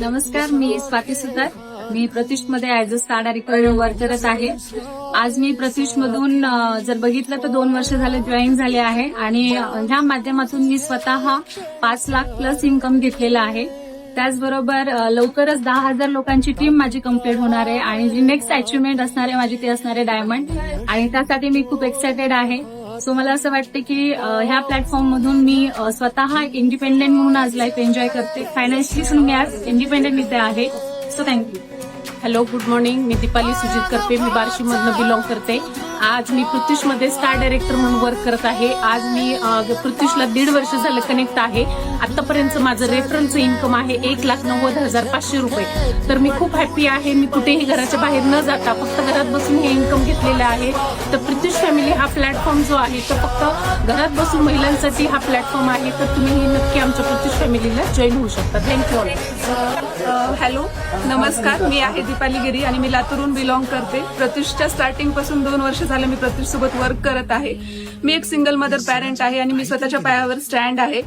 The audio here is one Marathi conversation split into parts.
नमस्कार मी स्वाती सुतार. मी प्रतिष्ठमध्ये as a star director work करत आहे. आज मी प्रतिष्ठ मधून जर बघितलं तर दोन वर्ष झाले जॉईन झाले आहे आणि ह्या माध्यमातून मी स्वतः पाच लाख प्लस इन्कम घेतलेला आहे. त्याचबरोबर लवकरच दहा हजार लोकांची टीम माझी कंप्लीट होणार आहे आणि जी नेक्स्ट अचिव्हमेंट असणार आहे माझी ते असणार आहे डायमंड आणि त्यासाठी मी खूप एक्सायटेड आहे. सो मला असं वाटतं की ह्या प्लॅटफॉर्म मधून मी स्वतः इंडिपेंडेंट म्हणून आज लाईफ एन्जॉय करते. फायनान्शियली मी आज इंडिपेंडेंट इथे आहे. So thank you hello good morning मी दीपाली सुजित करते. मी बार्शी मधनं बिलॉंग करते. आज मी मध्ये स्टार डायरेक्टर म्हणून वर्क करत आहे. आज मी पृथ्वीशला दीड वर्ष झालं कनेक्ट आहे. आतापर्यंत माझं रेफरन्सचं इन्कम आहे एक लाख नव्वद हजार पाचशे रुपये. तर मी खूप हॅप्पी आहे. मी कुठेही घराच्या बाहेर न जाता फक्त घरात बसून हे इन्कम घेतलेलं आहे. तर पृथ्वी फॅमिली हा प्लॅटफॉर्म जो आहे तो फक्त घरात बसून महिलांसाठी हा प्लॅटफॉर्म आहे. तर तुम्ही नक्की आमच्या पृथ्वी फॅमिलीला जॉईन होऊ शकता. थँक्यू हॅलो नमस्कार. मी आहे दीपाली गिरी आणि मी लातूरून बिलॉंग करते. प्रत्युषच्या स्टार्टिंगपासून दोन वर्ष झालं मी प्रत्युष सोबत वर्क करत आहे. मी एक सिंगल मदर पॅरेंट आहे आणि मी स्वतःच्या पायावर स्टँड आहे.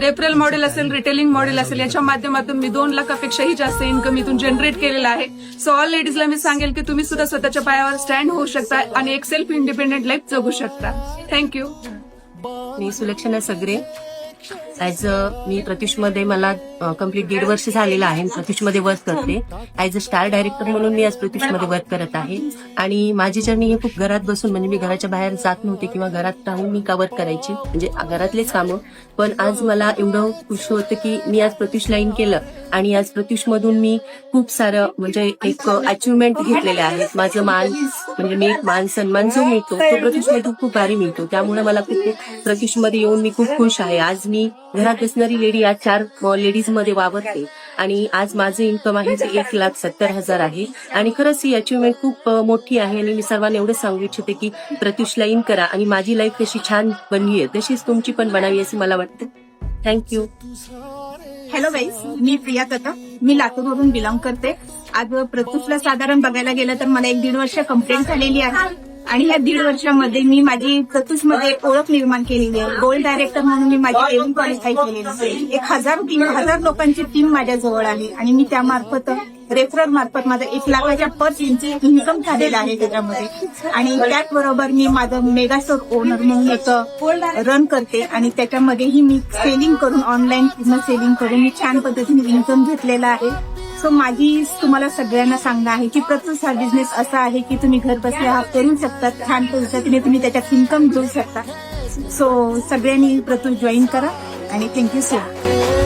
रेफरल मॉडेल असेल रिटेलिंग मॉडेल असेल याच्या माध्यमातून मी दोन लाखापेक्षाही जास्त इन्कम इथून जनरेट केलेला आहे. सो ऑल लेडीजला मी सांगेल की तुम्ही सुद्धा स्वतःच्या पायावर स्टँड होऊ शकता आणि एक सेल्फ इंडिपेंडेंट लाईफ जगू शकता. थँक्यू मी सुलक्षणा सगरे. ऍज अ मी प्रत्युषमध्ये मला कंप्लीट दीड वर्ष झालेलं आहे. प्रत्युषमध्ये वर्क करते. ऍज अ स्टार डायरेक्टर म्हणून मी आज प्रत्युषमध्ये वर्क करत आहे. आणि माझी जर्नी हे खूप घरात बसून म्हणजे मी घराच्या बाहेर जात नव्हते किंवा घरात राहून मी कवर करायची. म्हणजे घरातलेच कामं. पण आज मला एवढं खुश होतं की मी आज प्रत्युष लाईन केलं. आणि आज प्रत्युषमधून मी खूप सारं म्हणजे एक अचिव्हमेंट घेतलेले आहेत माझं मान म्हणजे मी एक मान सन्मान जो मिळतो तो प्रत्युषमधून खूप भारी मिळतो. त्यामुळे मला खूप प्रत्युषमध्ये येऊन मी खूप खुश आहे. आज मी घरात बसणारी लेडी आज चार लेडीजमध्ये वावरते. आणि आज माझं इन्कम आहे ते एक लाख सत्तर हजार आहे. आणि खरंच ही अचिव्हमेंट खूप मोठी आहे. आणि मी सर्वांना एवढं सांगू इच्छिते की प्रत्युषला इन करा. आणि माझी लाईफ कशी छान बनली आहे. तशीच तुमची पण बनावी असं मला वाटतं. थँक्यू हॅलो गाईस मी प्रिया कथा मी लातूरवरून बिलॉंग करते. आज प्रत्युषला साधारण बघायला गेलं तर मला एक दीड वर्ष कंप्लेंट झालेली आहे. आणि ह्या दीड वर्षामध्ये मी माझी प्रत्युषमध्ये ओळख निर्माण केलेली आहे. गोल्ड डायरेक्टर म्हणून मी माझी ट्रेनिंग क्वालिफाय केलेली आहे. एक हजार हजार लोकांची टीम माझ्या जवळ आली आणि मी त्यामार्फत रेफरल मार्फत माझं एक लाखाच्या पर इंची इन्कम झालेलं आहे त्याच्यामध्ये. आणि त्याचबरोबर मी माझं मेगा स्टोर ओनर म्हणून एक रन करते. आणि त्याच्यामध्येही मी सेलिंग करून ऑनलाईन पूर्ण सेलिंग करून मी छान पद्धतीने इन्कम घेतलेला आहे. सो माझी तुम्हाला सगळ्यांना सांगणं आहे की प्रत्येक हा बिझनेस असा आहे की तुम्ही घर बसल्या हा करू शकता. छान पद्धतीने तुम्ही त्याच्यात इन्कम घेऊ शकता. सो सगळ्यांनी प्रतू जॉईन करा. आणि थँक्यू सो मच